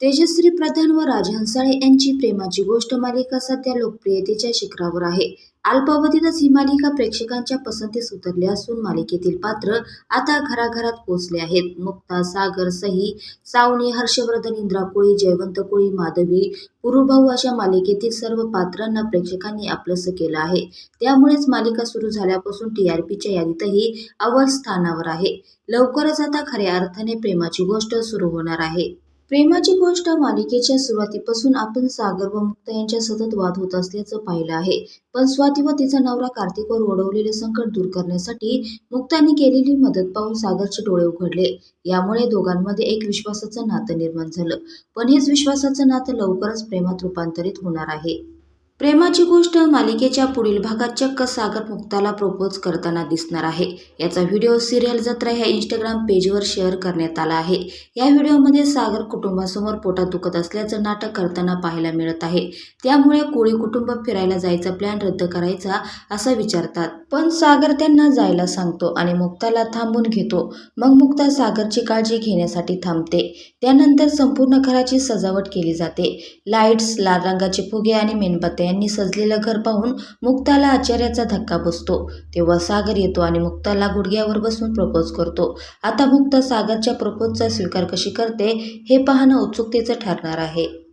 तेजश्री प्रधान व राजहंसाळे यांची प्रेमाची गोष्ट मालिका सध्या लोकप्रियतेच्या शिखरावर आहे. अल्पावधीतच ही मालिका प्रेक्षकांच्या पसंतीस उतरली असून मालिकेतील पात्र आता घराघरात पोहोचले आहेत. मुक्ता सागर सई सावनी हर्षवर्धन इंद्रा कोळी जयवंत कोळी माधवी पुरुभाऊ अशा मालिकेतील सर्व पात्रांना प्रेक्षकांनी आपलंसं केलं आहे. त्यामुळेच मालिका सुरू झाल्यापासून टीआरपीच्या यादीतही अव्वल स्थानावर आहे. लवकरच आता खऱ्या अर्थाने प्रेमाची गोष्ट सुरू होणार आहे. प्रेमाची गोष्ट मालिकेच्या सुरुवातीपासून आपण सागर व मुक्ता यांच्या सतत वाद होत असल्याचं पाहिलं आहे. पण स्वाती व तिचा नवरा कार्तिकवर ओढवलेले संकट दूर करण्यासाठी मुक्ताने केलेली मदत पाहून सागरचे डोळे उघडले. यामुळे दोघांमध्ये एक विश्वासाचं नातं निर्माण झालं. पण हेच विश्वासाचं नातं लवकरच प्रेमात रूपांतरित होणार आहे. प्रेमाची गोष्ट मालिकेच्या पुढील भागात चक्क सागर मुक्ताला प्रपोज करताना दिसणार आहे. याचा व्हिडिओ सिरियल जत्रा ह्या इंस्टाग्राम पेजवर शेअर करण्यात आला आहे. या व्हिडिओमध्ये सागर कुटुंबासमोर पोटात दुखत असल्याचं नाटक करताना पाहायला मिळत आहे. त्यामुळे कोळी कुटुंब फिरायला जायचा प्लॅन रद्द करायचा असं विचारतात. पण सागर त्यांना जायला सांगतो आणि मुक्ताला थांबून घेतो. मग मुक्ता सागरची काळजी घेण्यासाठी थांबते. त्यानंतर संपूर्ण घराची सजावट केली जाते. लाईट्स लाल रंगाचे फुगे आणि मेणबत्त्या यांनी सजलेलं घर पाहून मुक्ताला आश्चर्याचा धक्का बसतो. तेव्हा सागर येतो आणि मुक्ताला गुडघ्यावर बसून प्रपोज करतो. आता मुक्ता सागरच्या प्रपोजचा स्वीकार कशी करते हे पाहणं उत्सुकतेचं ठरणार आहे.